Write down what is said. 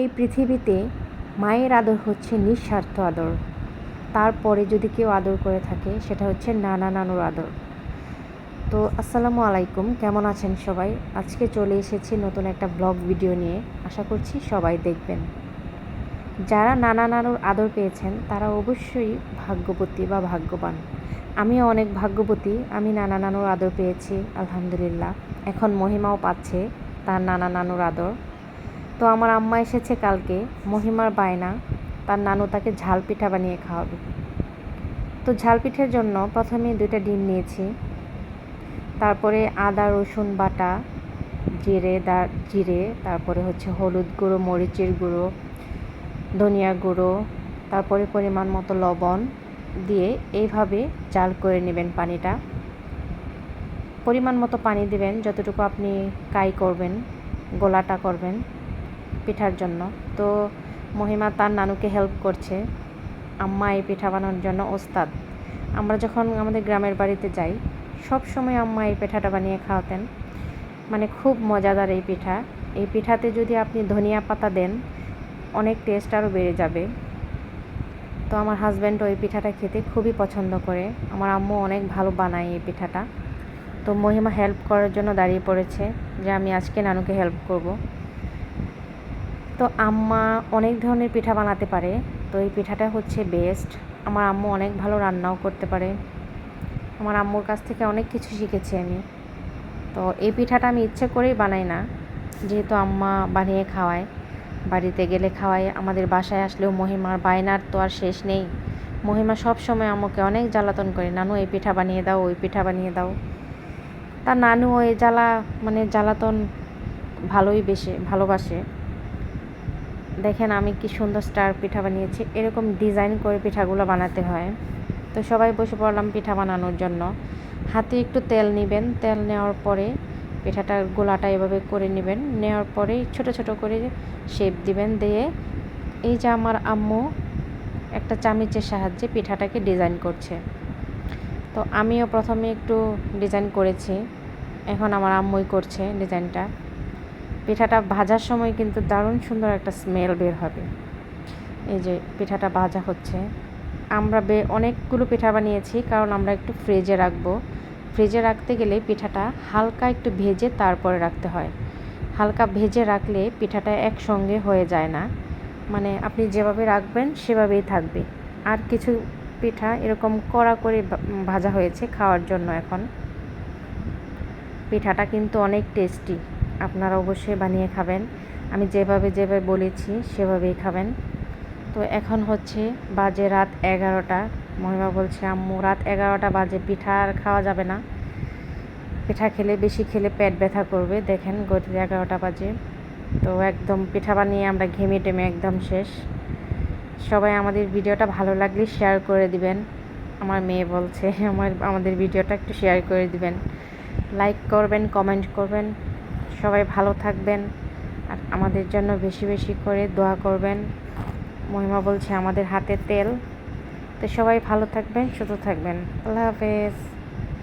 এই পৃথিবীতে মায়ের আদর হচ্ছে নিঃস্বার্থ আদর। তারপরে যদি কেউ আদর করে থাকে, সেটা হচ্ছে নানা নানুর আদর। তো আসসালামু আলাইকুম, কেমন আছেন সবাই? আজকে চলে এসেছি নতুন একটা ব্লগ ভিডিও নিয়ে। আশা করছি সবাই দেখবেন। যারা নানা নানুর আদর পেয়েছেন, তারা অবশ্যই ভাগ্যবতী বা ভাগ্যবান। আমি অনেক ভাগ্যবতী, আমি নানা নানুর আদর পেয়েছি, আলহামদুলিল্লাহ। এখন মহিমাও পাচ্ছে তার নানা নানুর আদর। তো আমার আম্মা এসেছে কালকে, মহিমার বায়না, তার নানু তাকে ঝাল পিঠা বানিয়ে খাওয়াবে। তো ঝাল পিঠের জন্য প্রথমে দুইটা ডিম নিয়েছি, তারপরে আদা, রসুন বাটা, জিরে, দা, জিরে, তারপরে হচ্ছে হলুদ গুঁড়ো, মরিচের গুঁড়ো, ধনিয়া গুঁড়ো, তারপরে পরিমাণ মতো লবণ দিয়ে এইভাবে জাল করে নেবেন পানিটা। পরিমাণ মতো পানি দিবেন, যতটুকু আপনি কাই করবেন, গোলাটা করবেন। পিঠার জন্য। তো মহিমা তার নানুকে হেল্প করছে, আম্মা এই পিঠা বানানোর জন্য ওস্তাদ। আমরা যখন আমাদের গ্রামের বাড়িতে যাই, সব সময় আম্মা এই পিঠাটা বানিয়ে খাওয়াতেন। মানে খুব মজাদার এই পিঠা। এই পিঠাতে যদি আপনি ধনিয়া পাতা দেন, অনেক টেস্ট আরও বেড়ে যাবে। তো আমার হাজব্যান্ড ওই পিঠাটা খেতে খুবই পছন্দ করে। আমার আম্মু অনেক ভালো বানায় এই পিঠাটা। তো মহিমা হেল্প করার জন্য দাঁড়িয়ে পড়েছে যে আমি আজকে নানুকে হেল্প করব। তো আম্মা অনেক ধরনের পিঠা বানাতে পারে। তো এই পিঠাটা হচ্ছে বেস্ট আমার আম্মু অনেক ভালো রান্নাও করতে পারে। আমার আম্মুর কাছ থেকে অনেক কিছু শিখেছি আমি। তো এই পিঠাটা আমি ইচ্ছে করেই বানাই না। যেহেতু আম্মা বানিয়ে খাওয়ায়, বাড়িতে গেলে খাওয়াই আমাদের বাসায় আসলেও মহিমার বায়নার তো আর শেষ নেই। মহিমা সব সময় আমাকে অনেক জ্বালাতন করে, নানু, এই পিঠা বানিয়ে দাও, ওই পিঠা বানিয়ে দাও। তা নানু ওই জ্বালা মানে জ্বালাতন ভালোই বেশি, ভালোবাসে। দেখেন আমি কি সুন্দর স্টার পিঠা বানিয়েছি। এরকম ডিজাইন করে পিঠাগুলো বানাতে হয়। তো সবাই বসে পড়লাম পিঠা বানানোর জন্য। হাতে একটু তেল নেবেন। তেল নেওয়ার পরে পিঠাটার গোলাটা এভাবে করে নেবেন। নেওয়ার পরে ছোট ছোট করে শেপ দিবেন। দিয়ে এই যে আমার আম্মু একটা চামিচের সাহায্যে পিঠাটাকে ডিজাইন করছে। তো আমিও প্রথমে একটু ডিজাইন করেছি। এখন আমার আম্মুই করছে ডিজাইনটা পিঠাটা ভাজার সময় কিন্তু দারুণ সুন্দর একটা স্মেল বের হবে। এই যে পিঠাটা ভাজা হচ্ছে। আমরা বে অনেকগুলো পিঠা বানিয়েছি, কারণ আমরা একটু ফ্রিজে রাখব। ফ্রিজে রাখতে গেলে পিঠাটা হালকা একটু ভেজে তারপরে রাখতে হয়। হালকা ভেজে রাখলে পিঠাটা একসঙ্গে হয়ে যায় না। মানে আপনি যেভাবে রাখবেন সেভাবেই থাকবে। আর কিছু পিঠা এরকম কড়া করে ভাজা হয়েছে খাওয়ার জন্য এখন। পিঠাটা কিন্তু অনেক টেস্টি আপনারা অবশ্যই বানিয়ে খাবেন। আমি যেভাবে যেভাবে বলেছি, সেভাবেই খাবেন। তো এখন হচ্ছে বাজে রাত এগারোটা। মহিমা বলছে, আম্মু, রাত এগারোটা বাজে, পিঠা আর খাওয়া যাবে না। পিঠা খেলে, বেশি খেলে পেট ব্যথা করবে। দেখেন, গতি এগারোটা বাজে। তো একদম পিঠা বানিয়ে আমরা ঘেমে টেমে একদম শেষ। সবাই আমাদের ভিডিওটা ভালো লাগলে শেয়ার করে দিবেন। আমার মেয়ে বলছে, আমার, আমাদের ভিডিওটা একটু শেয়ার করে দিবেন। লাইক করবেন কমেন্ট করবেন। সবাই ভালো থাকবেন আর আমাদের জন্য বেশি বেশি করে দোয়া করবেন। মহিমা বলছে আমাদের হাতে তেল। তো সবাই ভালো থাকবেন, সুস্থ থাকবেন। আল্লাহ হাফেজ।